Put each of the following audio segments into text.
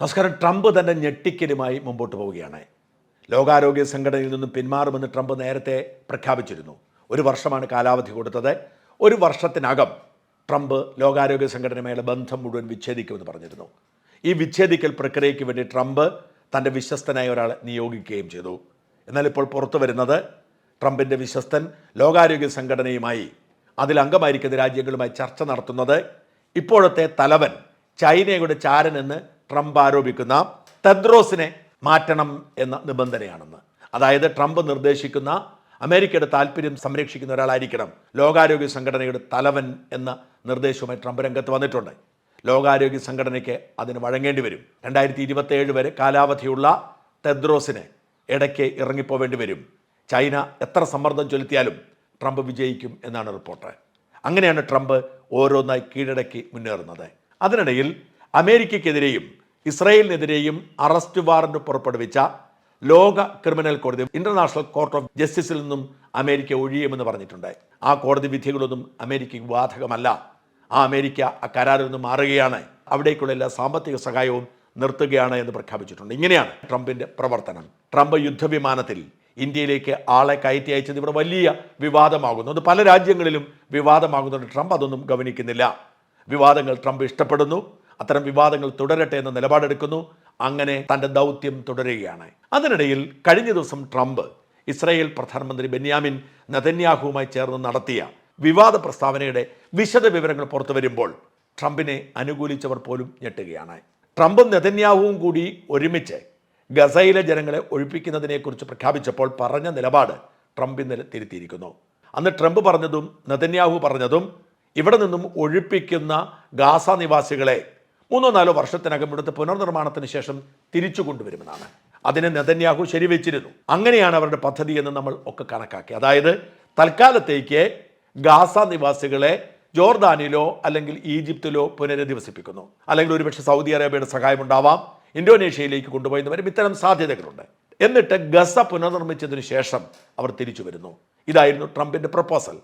നമസ്കാരം. ട്രംപ് തന്റെ ഞെട്ടിക്കലുമായി മുമ്പോട്ട് പോവുകയാണ്. ലോകാരോഗ്യ സംഘടനയിൽ നിന്നും പിന്മാറുമെന്ന് ട്രംപ് നേരത്തെ പ്രഖ്യാപിച്ചിരുന്നു. ഒരു വർഷമാണ് കാലാവധി കൊടുത്തത്. ഒരു വർഷത്തിനകം ട്രംപ് ലോകാരോഗ്യ സംഘടനയുമായുള്ള ബന്ധം മുഴുവൻ വിച്ഛേദിക്കുമെന്ന് പറഞ്ഞിരുന്നു. ഈ വിച്ഛേദിക്കൽ പ്രക്രിയയ്ക്ക് വേണ്ടി ട്രംപ് തന്റെ വിശ്വസ്തനായ ഒരാളെ നിയോഗിക്കുകയും ചെയ്തു. എന്നാൽ ഇപ്പോൾ പുറത്തു വരുന്നത് ട്രംപിന്റെ വിശ്വസ്തൻ ലോകാരോഗ്യ സംഘടനയുമായി അതിൽ അംഗമായിരിക്കുന്ന രാജ്യങ്ങളുമായി ചർച്ച നടത്തുന്നത് ഇപ്പോഴത്തെ തലവൻ ചൈനയുടെ ചാരൻ എന്ന് ട്രംപ് ആരോപിക്കുന്ന തെദ്രോസിനെ മാറ്റണം എന്ന നിബന്ധനയാണെന്ന്. അതായത് ട്രംപ് നിർദ്ദേശിക്കുന്ന അമേരിക്കയുടെ താല്പര്യം സംരക്ഷിക്കുന്ന ഒരാളായിരിക്കണം ലോകാരോഗ്യ സംഘടനയുടെ തലവൻ എന്ന നിർദ്ദേശവുമായി ട്രംപ് രംഗത്ത് വന്നിട്ടുണ്ട്. ലോകാരോഗ്യ സംഘടനയ്ക്ക് അതിന് വഴങ്ങേണ്ടി വരും. രണ്ടായിരത്തി ഇരുപത്തേഴ് വരെ കാലാവധിയുള്ള തെദ്രോസിന് ഇടയ്ക്ക് ഇറങ്ങിപ്പോവേണ്ടി വരും. ചൈന എത്ര സമ്മർദ്ദം ചൊലുത്തിയാലും ട്രംപ് വിജയിക്കും എന്നാണ് റിപ്പോർട്ട്. അങ്ങനെയാണ് ട്രംപ് ഓരോന്നായി കീഴടക്കി മുന്നേറുന്നത്. അതിനിടയിൽ അമേരിക്കയ്ക്കെതിരെയും ഇസ്രയേലിനെതിരെയും അറസ്റ്റ് വാറന്റ് പുറപ്പെടുവിച്ച ലോക ക്രിമിനൽ കോടതി ഇന്റർനാഷണൽ കോർട്ട് ഓഫ് ജസ്റ്റിസിൽ നിന്നും അമേരിക്ക ഒഴിയുമെന്ന് പറഞ്ഞിട്ടുണ്ട്. ആ കോടതി വിധികളൊന്നും അമേരിക്കയ്ക്ക് ബാധകമല്ല. ആ അമേരിക്ക ആ കരാറിൽ നിന്ന് മാറുകയാണ്. അവിടേക്കുള്ള എല്ലാ സാമ്പത്തിക സഹായവും നിർത്തുകയാണ് എന്ന് പ്രഖ്യാപിച്ചിട്ടുണ്ട്. ഇങ്ങനെയാണ് ട്രംപിന്റെ പ്രവർത്തനം. ട്രംപ് യുദ്ധവിമാനത്തിൽ ഇന്ത്യയിലേക്ക് ആളെ കയറ്റി അയച്ചത് ഇവിടെ വലിയ വിവാദമാകുന്നു. അത് പല രാജ്യങ്ങളിലും വിവാദമാകുന്നുണ്ട്. ട്രംപ് അതൊന്നും ഗവനിക്കുന്നില്ല. വിവാദങ്ങൾ ട്രംപ് ഇഷ്ടപ്പെടുന്നു. അത്തരം വിവാദങ്ങൾ തുടരട്ടെ എന്ന നിലപാടെടുക്കുന്നു. അങ്ങനെ തന്റെ ദൗത്യം തുടരുകയാണ്. അതിനിടയിൽ കഴിഞ്ഞ ദിവസം ട്രംപ് ഇസ്രായേൽ പ്രധാനമന്ത്രി ബെന്യാമിൻ നതന്യാഹുവുമായി ചേർന്ന് നടത്തിയ വിവാദ പ്രസ്താവനയുടെ വിശദ വിവരങ്ങൾ പുറത്തു വരുമ്പോൾ ട്രംപിനെ അനുകൂലിച്ചവർ പോലും ഞെട്ടുകയാണ്. ട്രംപും നെതന്യാഹുവും കൂടി ഒരുമിച്ച് ഗസയിലെ ജനങ്ങളെ ഒഴിപ്പിക്കുന്നതിനെക്കുറിച്ച് പ്രഖ്യാപിച്ചപ്പോൾ പറഞ്ഞ നിലപാട് ട്രംപ് ഇന്നലെ തിരുത്തിയിരിക്കുന്നു. അന്ന് ട്രംപ് പറഞ്ഞതും നെതന്യാഹു പറഞ്ഞതും ഇവിടെ നിന്നും ഒഴിപ്പിക്കുന്ന ഗാസ നിവാസികളെ മൂന്നോ നാലോ വർഷത്തിനകം ഇവിടുത്തെ പുനർനിർമ്മാണത്തിന് ശേഷം തിരിച്ചു കൊണ്ടുവരുമെന്നാണ്. അതിനെ നെതന്യാഹു ശരിവെച്ചിരുന്നു. അങ്ങനെയാണ് അവരുടെ പദ്ധതി എന്ന് നമ്മൾ ഒക്കെ കണക്കാക്കി. അതായത് തൽക്കാലത്തേക്ക് ഗാസ നിവാസികളെ ജോർദാനിലോ അല്ലെങ്കിൽ ഈജിപ്തിലോ പുനരധിവസിപ്പിക്കുന്നു. അല്ലെങ്കിൽ ഒരുപക്ഷെ സൗദി അറേബ്യയുടെ സഹായമുണ്ടാവാം ഇന്തോനേഷ്യയിലേക്ക് കൊണ്ടുപോയെന്ന് ഇത്തരം സാധ്യതകളുണ്ട്. എന്നിട്ട് ഗസ പുനർനിർമ്മിച്ചതിന് ശേഷം അവർ തിരിച്ചു വരുന്നു. ഇതായിരുന്നു ട്രംപിന്റെ പ്രപ്പോസൽ.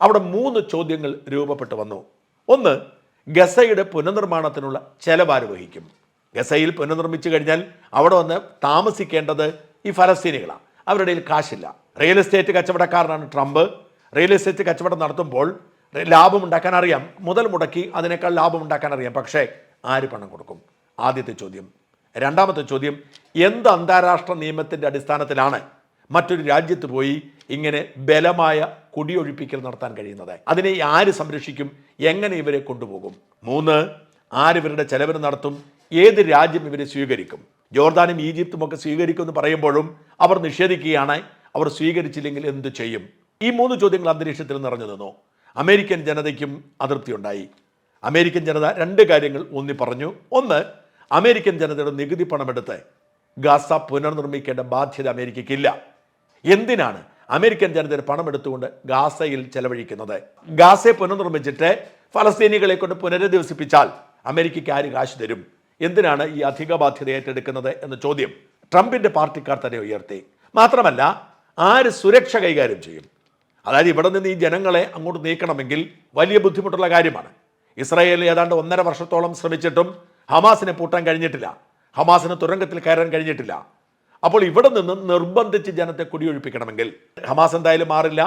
അവിടെ മൂന്ന് ചോദ്യങ്ങൾ രൂപപ്പെട്ടു വന്നു. ഒന്ന് ഗസയുടെ പുനർനിർമ്മാണത്തിനുള്ള ചെലവാര് വഹിക്കും ഗസയിൽ പുനർനിർമ്മിച്ചു കഴിഞ്ഞാൽ അവിടെ വന്ന് താമസിക്കേണ്ടത് ഈ ഫലസ്തീനികളാണ്. അവരുടെ കയ്യിൽ കാശില്ല. റിയൽ എസ്റ്റേറ്റ് കച്ചവടക്കാരനാണ് ട്രംപ്. റിയൽ എസ്റ്റേറ്റ് കച്ചവടം നടത്തുമ്പോൾ ലാഭം ഉണ്ടാക്കാൻ അറിയാം. മുതൽ മുടക്കി അതിനേക്കാൾ ലാഭം ഉണ്ടാക്കാൻ അറിയാം. പക്ഷേ ആര് പണം കൊടുക്കും? ആദ്യത്തെ ചോദ്യം. രണ്ടാമത്തെ ചോദ്യം എന്ത് അന്താരാഷ്ട്ര നിയമത്തിന്റെ അടിസ്ഥാനത്തിലാണ് മറ്റൊരു രാജ്യത്ത് പോയി ഇങ്ങനെ ബലമായ കുടിയൊഴിപ്പിക്കൽ നടത്താൻ കഴിയുന്നത്. അതിനെ ആര് സംരക്ഷിക്കും? എങ്ങനെ ഇവരെ കൊണ്ടുപോകും? മൂന്ന് ആര് ചെലവിന് നടത്തും? ഏത് രാജ്യം ഇവരെ സ്വീകരിക്കും? ജോർദാനും ഈജിപ്തും ഒക്കെ സ്വീകരിക്കും എന്ന് പറയുമ്പോഴും അവർ നിഷേധിക്കുകയാണ്. അവർ സ്വീകരിച്ചില്ലെങ്കിൽ എന്ത് ചെയ്യും? ഈ മൂന്ന് ചോദ്യങ്ങൾ അന്തരീക്ഷത്തിൽ നിറഞ്ഞു നിന്നു. അമേരിക്കൻ ജനതയ്ക്കും അതൃപ്തിയുണ്ടായി അമേരിക്കൻ ജനത രണ്ട് കാര്യങ്ങൾ ഊന്നി പറഞ്ഞു. ഒന്ന് അമേരിക്കൻ ജനതയുടെ നികുതി പണമെടുത്ത് ഗാസ പുനർനിർമ്മിക്കേണ്ട ബാധ്യത അമേരിക്കയ്ക്കില്ല. എന്തിനാണ് അമേരിക്കൻ ജനതയുടെ പണം എടുത്തുകൊണ്ട് ഗാസയിൽ ചെലവഴിക്കുന്നത്? ഗാസയെ പുനർനിർമ്മിച്ചിട്ട് ഫലസ്തീനികളെ കൊണ്ട് പുനരധിവസിപ്പിച്ചാൽ അമേരിക്കയ്ക്ക് ആര് കാശ് തരും? എന്തിനാണ് ഈ അധിക ബാധ്യത ഏറ്റെടുക്കുന്നത് എന്ന ചോദ്യം ട്രംപിന്റെ പാർട്ടിക്കാർ തന്നെ ഉയർത്തി. മാത്രമല്ല ആര് സുരക്ഷ കൈകാര്യം ചെയ്യും? അതായത് ഇവിടെ നിന്ന് ഈ ജനങ്ങളെ അങ്ങോട്ട് നീക്കണമെങ്കിൽ വലിയ ബുദ്ധിമുട്ടുള്ള കാര്യമാണ്. ഇസ്രായേൽ ഏതാണ്ട് ഒന്നര വർഷത്തോളം ശ്രമിച്ചിട്ടും ഹമാസിനെ പൂട്ടാൻ കഴിഞ്ഞിട്ടില്ല. ഹമാസിന് തുരങ്കത്തിൽ കയറാൻ കഴിഞ്ഞിട്ടില്ല. അപ്പോൾ ഇവിടെ നിന്ന് നിർബന്ധിച്ച് ജനത്തെ കുടിയൊഴിപ്പിക്കണമെങ്കിൽ ഹമാസ് എന്തായാലും മാറില്ല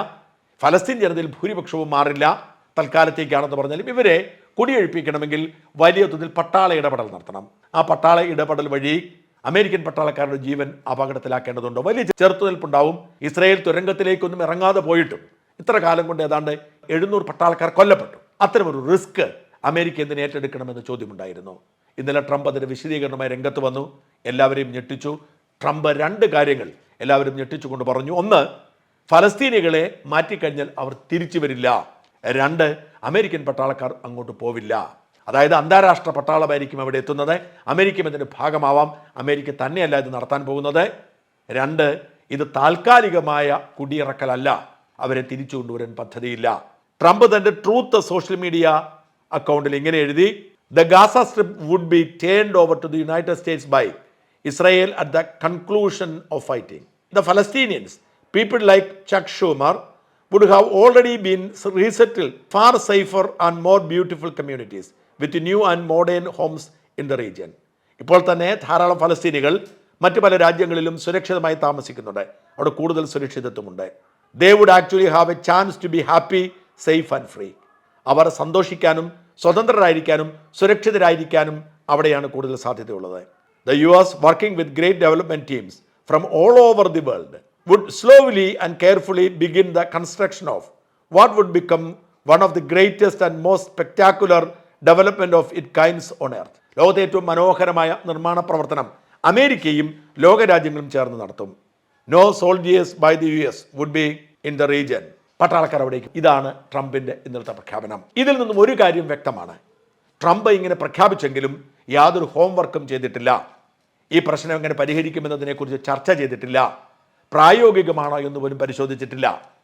ഫലസ്തീൻ ജനതയിൽ ഭൂരിപക്ഷവും മാറില്ല തൽക്കാലത്തേക്കാണെന്ന് പറഞ്ഞാലും ഇവരെ കുടിയൊഴിപ്പിക്കണമെങ്കിൽ വലിയ തോതിൽ പട്ടാള ഇടപെടൽ നടത്തണം. ആ പട്ടാള ഇടപെടൽ വഴി അമേരിക്കൻ പട്ടാളക്കാരുടെ ജീവൻ അപകടത്തിലാക്കേണ്ടതുണ്ട്. വലിയ ചെറുത്തുനിൽപ്പുണ്ടാവും. ഇസ്രയേൽ തുരങ്കത്തിലേക്കൊന്നും ഇറങ്ങാതെ പോയിട്ടും ഇത്ര കാലം കൊണ്ട് ഏതാണ്ട് എഴുന്നൂറ് പട്ടാളക്കാർ കൊല്ലപ്പെട്ടു. അത്തരമൊരു റിസ്ക് അമേരിക്ക എന്തിന് ഏറ്റെടുക്കണമെന്ന ചോദ്യമുണ്ടായിരുന്നു ഇന്നലെ ട്രംപ് അതിന്റെ വിശദീകരണമായി രംഗത്ത് വന്നു. എല്ലാവരെയും ഞെട്ടിച്ചു. ട്രംപ് രണ്ട് കാര്യങ്ങൾ എല്ലാവരും ഞെട്ടിച്ചുകൊണ്ട് പറഞ്ഞു. ഒന്ന് ഫലസ്തീനികളെ മാറ്റിക്കഴിഞ്ഞാൽ അവർ തിരിച്ചു വരില്ല. രണ്ട് അമേരിക്കൻ പട്ടാളക്കാർ അങ്ങോട്ട് പോവില്ല. അതായത് അന്താരാഷ്ട്ര പട്ടാളമായിരിക്കും അവിടെ എത്തുന്നത്. അമേരിക്ക ഇതിന്റെ ഭാഗമാവാം. അമേരിക്ക തന്നെയല്ല ഇത് നടത്താൻ പോകുന്നത്. രണ്ട് ഇത് താൽക്കാലികമായ കുടിയിറക്കലല്ല. അവരെ തിരിച്ചു കൊണ്ടുവരാൻ പദ്ധതിയില്ല. ട്രംപ് തന്റെ ട്രൂത്ത് സോഷ്യൽ മീഡിയ അക്കൗണ്ടിൽ ഇങ്ങനെ എഴുതി the Gaza strip would be turned over to the United States by Israel at the conclusion of fighting the Palestinians people like Chuck Schumer would have already been resettled far safer and more beautiful communities with new and modern homes in the region. ഇപ്പോൾ തന്നെ ധാരാളം ഫലസ്തീനികൾ മറ്റ് പല രാജ്യങ്ങളിലും സുരക്ഷിതമായി താമസിക്കുന്നുണ്ട്. അവിടെ കൂടുതൽ സുരക്ഷിതത്വമുണ്ട്. They would actually have a chance to be happy safe and free അവർ സന്തോഷിക്കാനും സ്വതന്ത്രരായിരിക്കാനും സുരക്ഷിതരായിരിക്കാനും അവിടെയാണ് കൂടുതൽ സാധ്യതയുള്ളത്. The U S working with great development teams from all over the world would slowly and carefully begin the construction of what would become one of the greatest and most spectacular development of it kinds on earth ലോകത്തെ ഏറ്റവും മനോഹരമായ നിർമ്മാണ പ്രവർത്തനം അമേരിക്കയും ലോകരാജ്യങ്ങളും ചേർന്ന് നടത്തും. No soldiers by the U S would be in the region പട്ടാളക്കാർ അവിടേക്ക്. ഇതാണ് ട്രംപിന്റെ ഇന്നലത്തെ പ്രഖ്യാപനം. ഇതിൽ നിന്നും ഒരു കാര്യം വ്യക്തമാണ്. ട്രംപ് ഇങ്ങനെ പ്രഖ്യാപിച്ചെങ്കിലും യാതൊരു ഹോംവർക്കും ചെയ്തിട്ടില്ല. ഈ പ്രശ്നം എങ്ങനെ പരിഹരിക്കുമെന്നതിനെക്കുറിച്ച് ചർച്ച ചെയ്തിട്ടില്ല. പ്രായോഗികമാണോ എന്ന് പോലും പരിശോധിച്ചിട്ടില്ല.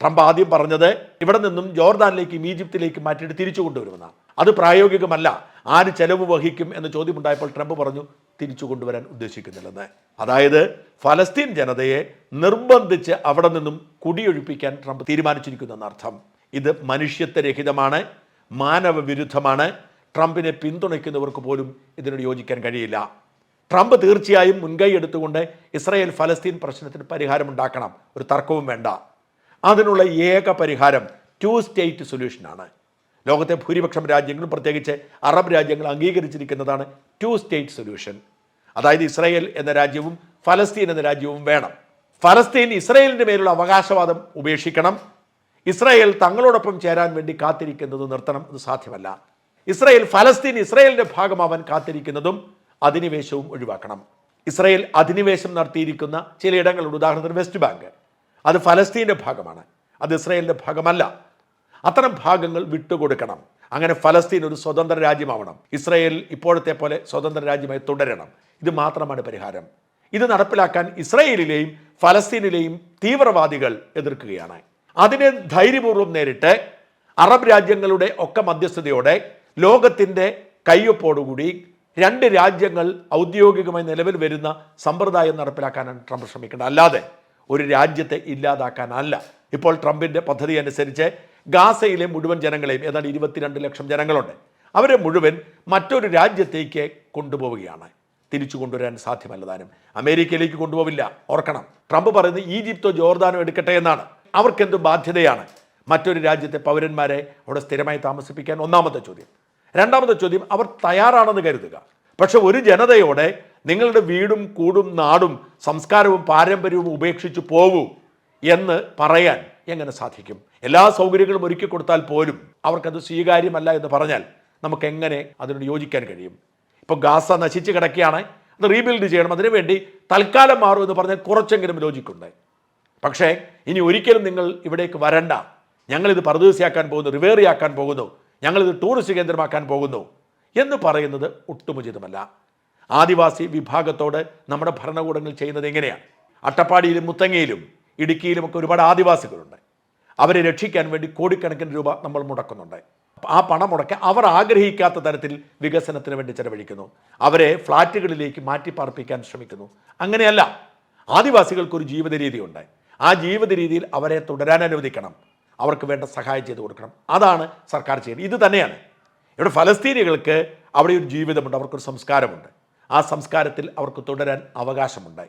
ട്രംപ് ആദ്യം പറഞ്ഞത് ഇവിടെ നിന്നും ജോർദാനിലേക്കും ഈജിപ്തിലേക്കും മാറ്റിയിട്ട് തിരിച്ചു കൊണ്ടുവരുമെന്നാണ്. അത് പ്രായോഗികമല്ല. ആര് ചെലവ് വഹിക്കും എന്ന ചോദ്യമുണ്ടായപ്പോൾ ട്രംപ് പറഞ്ഞു തിരിച്ചു കൊണ്ടുവരാൻ ഉദ്ദേശിക്കുന്നില്ലെന്ന്. അതായത് ഫലസ്തീൻ ജനതയെ നിർബന്ധിച്ച് അവിടെ നിന്നും കുടിയൊഴിപ്പിക്കാൻ ട്രംപ് തീരുമാനിച്ചിരിക്കുന്നു എന്നർത്ഥം. ഇത് മനുഷ്യത്വരഹിതമാണ് മാനവവിരുദ്ധമാണ് ട്രംപിനെ പിന്തുണയ്ക്കുന്നവർക്ക് പോലും ഇതിനോട് യോജിക്കാൻ കഴിയില്ല. ട്രംപ് തീർച്ചയായും മുൻകൈ എടുത്തുകൊണ്ട് ഇസ്രായേൽ ഫലസ്തീൻ പ്രശ്നത്തിന് പരിഹാരം ഉണ്ടാക്കണം. ഒരു തർക്കവും വേണ്ട. അതിനുള്ള ഏക പരിഹാരം ടു സ്റ്റേറ്റ് സൊല്യൂഷനാണ് ലോകത്തെ ഭൂരിപക്ഷം രാജ്യങ്ങളും പ്രത്യേകിച്ച് അറബ് രാജ്യങ്ങൾ അംഗീകരിച്ചിരിക്കുന്നതാണ് ടു സ്റ്റേറ്റ് സൊല്യൂഷൻ അതായത് ഇസ്രായേൽ എന്ന രാജ്യവും ഫലസ്തീൻ എന്ന രാജ്യവും വേണം. ഫലസ്തീൻ ഇസ്രായേലിന്റെ മേലുള്ള അവകാശവാദം ഉപേക്ഷിക്കണം. ഇസ്രായേൽ തങ്ങളോടൊപ്പം ചേരാൻ വേണ്ടി കാത്തിരിക്കുന്നത് നിർത്തണം. അത് സാധ്യമല്ല. ഇസ്രായേൽ ഫലസ്തീൻ ഇസ്രായേലിന്റെ ഭാഗമാവാൻ കാത്തിരിക്കുന്നതും അധിനിവേശവും ഒഴിവാക്കണം. ഇസ്രയേൽ അധിനിവേശം നടത്തിയിരിക്കുന്ന ചിലയിടങ്ങളുണ്ട്. ഉദാഹരണത്തിന് വെസ്റ്റ് ബാങ്ക്. അത് ഫലസ്തീന്റെ ഭാഗമാണ്. അത് ഇസ്രയേലിന്റെ ഭാഗമല്ല. അത്തരം ഭാഗങ്ങൾ വിട്ടുകൊടുക്കണം. അങ്ങനെ ഫലസ്തീൻ ഒരു സ്വതന്ത്ര രാജ്യമാവണം. ഇസ്രയേൽ ഇപ്പോഴത്തെ പോലെ സ്വതന്ത്ര രാജ്യമായി തുടരണം. ഇത് മാത്രമാണ് പരിഹാരം. ഇത് നടപ്പിലാക്കാൻ ഇസ്രയേലിലെയും ഫലസ്തീനിലെയും തീവ്രവാദികൾ എതിർക്കുകയാണ്. അതിനെ ധൈര്യപൂർവം നേരിട്ട് അറബ് രാജ്യങ്ങളുടെ ഒക്കെ മധ്യസ്ഥതയോടെ ലോകത്തിന്റെ കയ്യൊപ്പോടുകൂടി രണ്ട് രാജ്യങ്ങൾ ഔദ്യോഗികമായി നിലവിൽ വരുന്ന സമ്പ്രദായം നടപ്പിലാക്കാനാണ് ട്രംപ് ശ്രമിക്കേണ്ടത്. അല്ലാതെ ഒരു രാജ്യത്തെ ഇല്ലാതാക്കാനല്ല. ഇപ്പോൾ ട്രംപിന്റെ പദ്ധതി അനുസരിച്ച് ഗാസയിലെ മുഴുവൻ ജനങ്ങളെയും ഏതാണ്ട് ഇരുപത്തിരണ്ട് ലക്ഷം ജനങ്ങളുണ്ട് അവരെ മുഴുവൻ മറ്റൊരു രാജ്യത്തേക്ക് കൊണ്ടുപോവുകയാണ്. തിരിച്ചു കൊണ്ടുവരാൻ സാധ്യമല്ല താനും. അമേരിക്കയിലേക്ക് കൊണ്ടുപോവില്ല. ഓർക്കണം ട്രംപ് പറയുന്നത് ഈജിപ്തോ ജോർദാനോ എടുക്കട്ടെ എന്നാണ്. അവർക്കെന്ത് ബാധ്യതയാണ് മറ്റൊരു രാജ്യത്തെ പൗരന്മാരെ അവിടെ സ്ഥിരമായി താമസിപ്പിക്കാൻ. ഒന്നാമത്തെ ചോദ്യം രണ്ടാമത്തെ ചോദ്യം അവർ തയ്യാറാണെന്ന് കരുതുക. പക്ഷെ ഒരു ജനതയോടെ നിങ്ങളുടെ വീടും കൂടും നാടും സംസ്കാരവും പാരമ്പര്യവും ഉപേക്ഷിച്ച് പോകൂ എന്ന് പറയാൻ എങ്ങനെ സാധിക്കും? എല്ലാ സൗകര്യങ്ങളും ഒരുക്കി കൊടുത്താൽ പോലും അവർക്കത് സ്വീകാര്യമല്ല എന്ന് പറഞ്ഞാൽ നമുക്ക് എങ്ങനെ അതിനോട് യോജിക്കാൻ കഴിയും? ഇപ്പോൾ ഗാസ നശിച്ച് കിടക്കുകയാണ് അത് റീബിൽഡ് ചെയ്യണം അതിനുവേണ്ടി തൽക്കാലം മാറും എന്ന് പറഞ്ഞാൽ കുറച്ചെങ്കിലും ലോജിക്കുണ്ട് പക്ഷേ ഇനി ഒരിക്കലും നിങ്ങൾ ഇവിടേക്ക് വരണ്ട. ഞങ്ങളിത് പരദൂസിയാക്കാൻ പോകുന്നു റിവേറിയാക്കാൻ പോകുന്നു. ഞങ്ങളിത് ടൂറിസ്റ്റ് കേന്ദ്രമാക്കാൻ പോകുന്നു എന്ന് പറയുന്നത് ഒട്ടുമുചിതമല്ല. ആദിവാസി വിഭാഗത്തോട് നമ്മുടെ ഭരണകൂടങ്ങൾ ചെയ്യുന്നത് എങ്ങനെയാണ്? അട്ടപ്പാടിയിലും മുത്തങ്ങയിലും ഇടുക്കിയിലുമൊക്കെ ഒരുപാട് ആദിവാസികളുണ്ട്. അവരെ രക്ഷിക്കാൻ വേണ്ടി കോടിക്കണക്കിന് രൂപ നമ്മൾ മുടക്കുന്നുണ്ട്. ആ പണം മുടക്കി അവർ ആഗ്രഹിക്കാത്ത തരത്തിൽ വികസനത്തിന് വേണ്ടി ചെലവഴിക്കുന്നു. അവരെ ഫ്ലാറ്റുകളിലേക്ക് മാറ്റി പാർപ്പിക്കാൻ ശ്രമിക്കുന്നു. അങ്ങനെയല്ല ആദിവാസികൾക്കൊരു ജീവിത രീതിയുണ്ട് ആ ജീവിത രീതിയിൽ അവരെ തുടരാൻ അനുവദിക്കണം. അവർക്ക് വേണ്ട സഹായം ചെയ്തു കൊടുക്കണം. അതാണ് സർക്കാർ ചെയ്യുന്നത്. ഇത് തന്നെയാണ്. ഇവിടെ ഫലസ്തീനികൾക്ക് അവിടെ ഒരു ജീവിതമുണ്ട് അവർക്കൊരു സംസ്കാരമുണ്ട്. ആ സംസ്കാരത്തിൽ അവർക്ക് തുടരാൻ അവകാശമുണ്ടായി.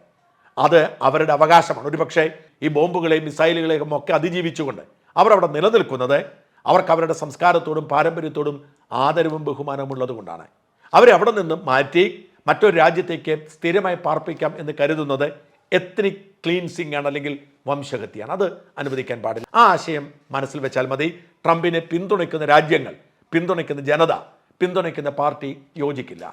അത് അവരുടെ അവകാശമാണ്. ഒരുപക്ഷെ ഈ ബോംബുകളെയും മിസൈലുകളെയും ഒക്കെ അതിജീവിച്ചുകൊണ്ട് അവരവിടെ നിലനിൽക്കുന്നത് അവർക്ക് അവരുടെ സംസ്കാരത്തോടും പാരമ്പര്യത്തോടും ആദരവും ബഹുമാനവും ഉള്ളതുകൊണ്ടാണ്. അവരെ അവിടെ നിന്ന് മാറ്റി മറ്റൊരു രാജ്യത്തേക്ക് സ്ഥിരമായി പാർപ്പിക്കാം എന്ന് കരുതുന്നത് എത്നിക് ക്ലീൻസിംഗ് ആണ് അല്ലെങ്കിൽ വംശഹത്യയാണ്. അത് അനുവദിക്കാൻ പാടില്ല. ആ ആശയം മനസ്സിൽ വെച്ചാൽ മതി. ട്രംപിനെ പിന്തുണയ്ക്കുന്ന രാജ്യങ്ങൾ പിന്തുണയ്ക്കുന്ന ജനത പിന്തുണയ്ക്കുന്ന പാർട്ടി യോജിക്കില്ല.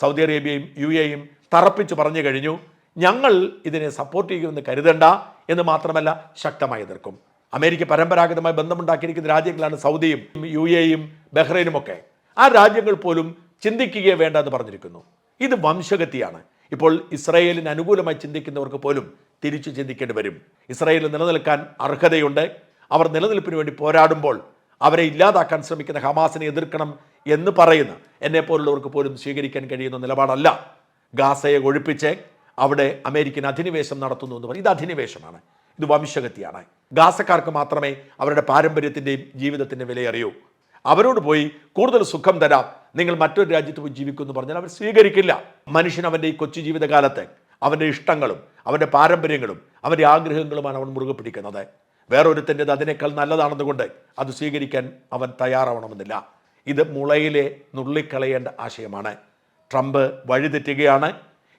സൗദി അറേബ്യയും യു എയും തറപ്പിച്ച് പറഞ്ഞു കഴിഞ്ഞു ഞങ്ങൾ ഇതിനെ സപ്പോർട്ട് ചെയ്യുമെന്ന് കരുതണ്ട എന്ന് മാത്രമല്ല ശക്തമായി എതിർക്കും. അമേരിക്ക പരമ്പരാഗതമായി ബന്ധമുണ്ടാക്കിയിരിക്കുന്ന രാജ്യങ്ങളാണ് സൗദിയും യു എയും ബഹ്റൈനും ഒക്കെ ആ രാജ്യങ്ങൾ പോലും ചിന്തിക്കുകയേ വേണ്ട എന്ന് പറഞ്ഞിരിക്കുന്നു. ഇത് വംശഗതിയാണ് ഇപ്പോൾ ഇസ്രയേലിന് അനുകൂലമായി ചിന്തിക്കുന്നവർക്ക് പോലും തിരിച്ചു ചിന്തിക്കേണ്ടി വരും. ഇസ്രായേലിൽ നിലനിൽക്കാൻ അർഹതയുണ്ട്. അവർ നിലനിൽപ്പിന് വേണ്ടി പോരാടുമ്പോൾ അവരെ ഇല്ലാതാക്കാൻ ശ്രമിക്കുന്ന ഹമാസിനെ എതിർക്കണം എന്ന് പറയുന്ന എന്നെ പോലുള്ളവർക്ക് പോലും സ്വീകരിക്കാൻ കഴിയുന്ന നിലപാടല്ല. ഗാസയെ ഒഴിപ്പിച്ച് അവിടെ അമേരിക്കൻ അധിനിവേശം നടത്തുന്നു എന്ന് പറയും ഇത് അധിനിവേശമാണ്. ഇത് വംശഗതിയാണ്. ഗാസക്കാർക്ക് മാത്രമേ അവരുടെ പാരമ്പര്യത്തിന്റെയും ജീവിതത്തിന്റെ വിലയറിയൂ അവരോട് പോയി കൂടുതൽ സുഖം തരാം. നിങ്ങൾ മറ്റൊരു രാജ്യത്ത് പോയി ജീവിക്കുമെന്ന് പറഞ്ഞാൽ അവർ സ്വീകരിക്കില്ല. മനുഷ്യൻ അവന്റെ ഈ കൊച്ചു ജീവിതകാലത്ത് അവന്റെ ഇഷ്ടങ്ങളും അവന്റെ പാരമ്പര്യങ്ങളും അവന്റെ ആഗ്രഹങ്ങളുമാണ് അവൻ മുറുകെ പിടിക്കുന്നത്. വേറൊരുത്തന്റെത് അതിനേക്കാൾ നല്ലതാണെന്നുകൊണ്ട് അത് സ്വീകരിക്കാൻ അവൻ തയ്യാറാവണമെന്നില്ല. ഇത് മുളയിലെ നുള്ളിക്കളയേണ്ട ആശയമാണ്. ട്രംപ് വഴിതെറ്റുകയാണ്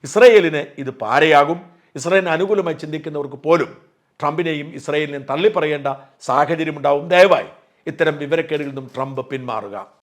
ഇസ്രയേലിന് ഇത് പാരയാകും. ഇസ്രയേലിന് അനുകൂലമായി ചിന്തിക്കുന്നവർക്ക് പോലും ട്രംപിനെയും ഇസ്രയേലിനെയും തള്ളിപ്പറയേണ്ട സാഹചര്യമുണ്ടാവും. ദയവായി ഇത്തരം വിവരക്കേടുകളിൽ നിന്നും ട്രംപ് പിന്മാറുക.